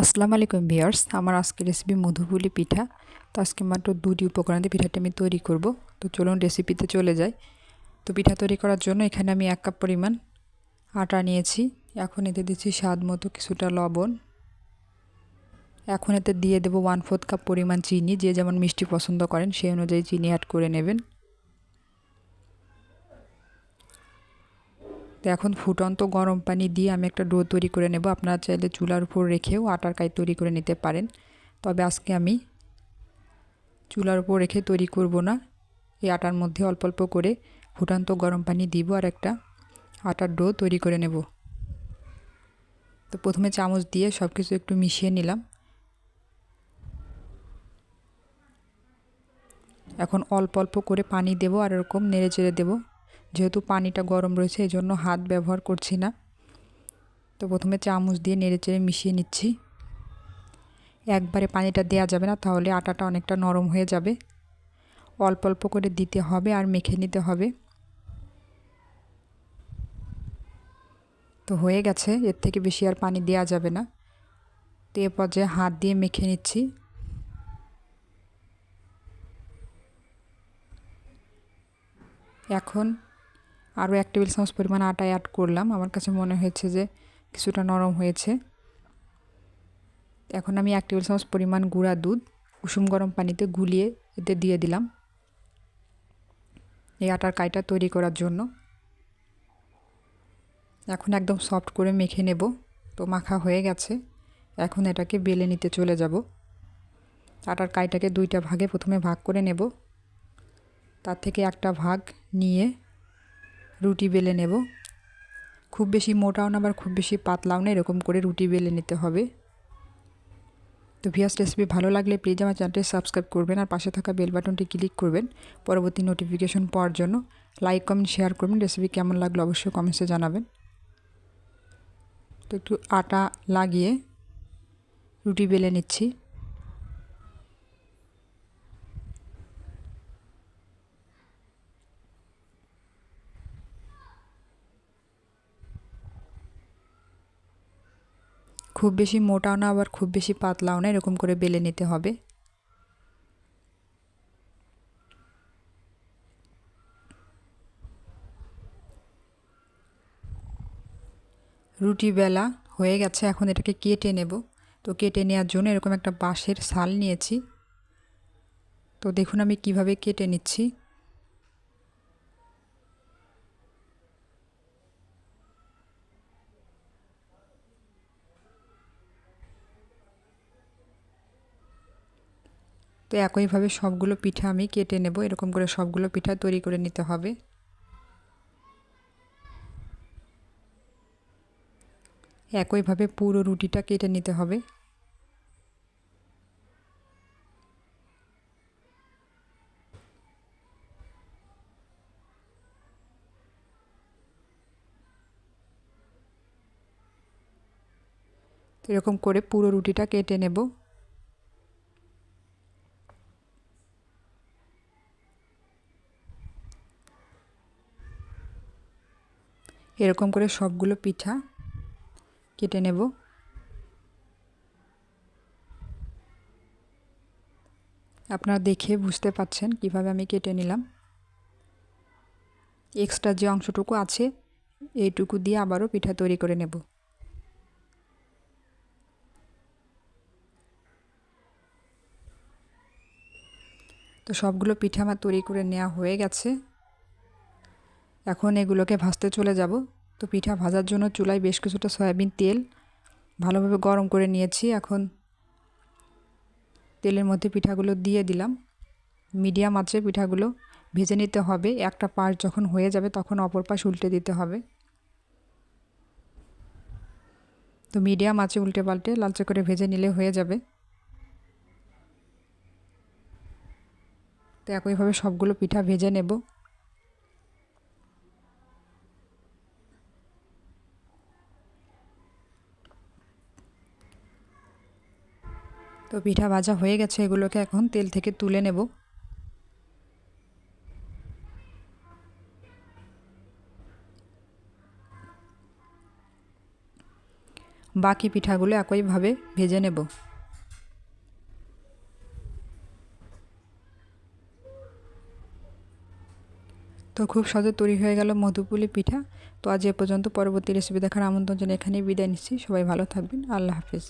আসসালামু আলাইকুম ভিয়ার্স আমার আজকের রেসিপি মধুপুলি পিঠা। তো আজকে মাত্র দুটি উপকরণ দিয়ে পিঠাটা আমি তৈরি করব। তো চলুন রেসিপিতে চলে যাই। তো পিঠা তৈরি করার জন্য এখানে আমি এক কাপ পরিমাণ আটা নিয়েছি। এখন এতে দিচ্ছি স্বাদ মতো কিছুটা লবণ। এখন এতে দিয়ে দেবো ওয়ান ফোর্থ কাপ পরিমাণ চিনি, যে যেমন মিষ্টি পছন্দ করেন সেই অনুযায়ী চিনি অ্যাড করে নেবেন। তো এখন ফুটন্ত গরম পানি দিয়ে আমি একটা ডো তৈরি করে নেব। আপনারা চাইলে চুলার উপর রেখেও আটার কাই তৈরি করে নিতে পারেন। তবে আজকে আমি চুলার উপর রেখে তৈরি করব না। এই আটার মধ্যে অল্প অল্প করে ফুটান্ত গরম পানি দিব আর একটা আটার ডো তৈরি করে নেব। তো প্রথমে চামচ দিয়ে সব কিছু একটু মিশিয়ে নিলাম। এখন অল্প অল্প করে পানি দেবো আর এরকম নেড়ে চেড়ে দেবো। যেহেতু পানিটা গরম রয়েছে এই জন্য হাত ব্যবহার করছি না। তো প্রথমে চামচ দিয়ে নেড়ে চেড়ে মিশিয়ে নিচ্ছি। একবারে পানিটা দেওয়া যাবে না, তাহলে আটাটা অনেকটা নরম হয়ে যাবে। অল্প অল্প করে দিতে হবে আর মেখে নিতে হবে। তো হয়ে গেছে, এর থেকে বেশি আর পানি দেওয়া যাবে না। তো এ পর্যায়ে হাত দিয়ে মেখে নিচ্ছি। এখন আরও এক টেবিল চামচ পরিমাণ আটা অ্যাড করলাম। আমার কাছে মনে হয়েছে যে কিছুটা নরম হয়েছে। এখন আমি এক টেবিল চামচ পরিমাণ গুঁড়া দুধ কুসুম গরম পানিতে গুলিয়ে এতে দিয়ে দিলাম। এই আটার কাইটা তৈরি করার জন্য। এখন একদম সফট করে মেখে নেব। তো মাখা হয়ে গেছে। এখন এটাকে বেলে নিতে চলে যাব। আটার কাইটাকে দুইটা ভাগে প্রথমে ভাগ করে নেব। তার থেকে একটা ভাগ নিয়ে রুটি বেলে নেব। খুব বেশি মোটাও না, আবার খুব বেশি পাতলাও না, এরকম করে রুটি বেলে নিতে হবে। তো ভিয়াস রেসিপি ভালো লাগলে প্লিজ আমার চ্যানেলটি সাবস্ক্রাইব করবেন আর পাশে থাকা বেল বাটনটি ক্লিক করবেন পরবর্তী নোটিফিকেশন পাওয়ার জন্য। লাইক, কমেন্ট, শেয়ার করবেন। রেসিপি কেমন লাগল অবশ্যই কমেন্টসে জানাবেন। তো একটু আটা লাগিয়ে রুটি বেলে নিচ্ছি। খুব বেশি মোটাও না, আবার খুব বেশি পাতলাও না, এরকম করে বেলে নিতে হবে। রুটি বেলা হয়ে গেছে, এখন এটাকে কেটে নেব। তো কেটে নেওয়ার জন্য এরকম একটা বাঁশের শাল নিয়েছি। তো দেখুন আমি কীভাবে কেটে নিচ্ছি। তো একইভাবে সবগুলো পিঠা আমি কেটে নেব। এরকম করে সবগুলো পিঠা তৈরি করে নিতে হবে। একইভাবে পুরো রুটিটা কেটে নিতে হবে। এরকম করে পুরো রুটিটা কেটে নেব। এরকম করে সবগুলো পিঠা কেটে নেব। আপনারা দেখে বুঝতে পাচ্ছেন কীভাবে আমি কেটে নিলাম। এক্সট্রা যে অংশটুকু আছে, এইটুকু দিয়ে আবারও পিঠা তৈরি করে নেব। তো সবগুলো পিঠা আমার তৈরি করে নেওয়া হয়ে গেছে। এখন এগুলোকে ভাজতে চলে যাব। তো পিঠা ভাজার জন্য চুলায় বেশ কিছুটা সয়াবিন তেল ভালোভাবে গরম করে নিয়েছি। এখন তেলের মধ্যে পিঠাগুলো দিয়ে দিলাম। মিডিয়াম আছে পিঠাগুলো ভেজে নিতে হবে। একটা পাশ যখন হয়ে যাবে তখন অপর পাশ উল্টে দিতে হবে। তো মিডিয়াম আছে উল্টে পাল্টে লালচে করে ভেজে নিলে হয়ে যাবে। তো একইভাবে সবগুলো পিঠা ভেজে নেব। তো পিঠা ভাজা হয়ে গেছে, এগুলোকে এখন তেল থেকে তুলে নেব। বাকি পিঠাগুলো একইভাবে ভেজে নেব। তো খুব সহজে তৈরি হয়ে গেল মধুপুলি পিঠা। তো আজ এ পর্যন্ত পরবর্তী রেসিপি দেখার আমন্ত্রণ জানিয়ে এখানেই বিদায় নিচ্ছি। সবাই ভালো থাকবেন। আল্লাহ হাফিজ।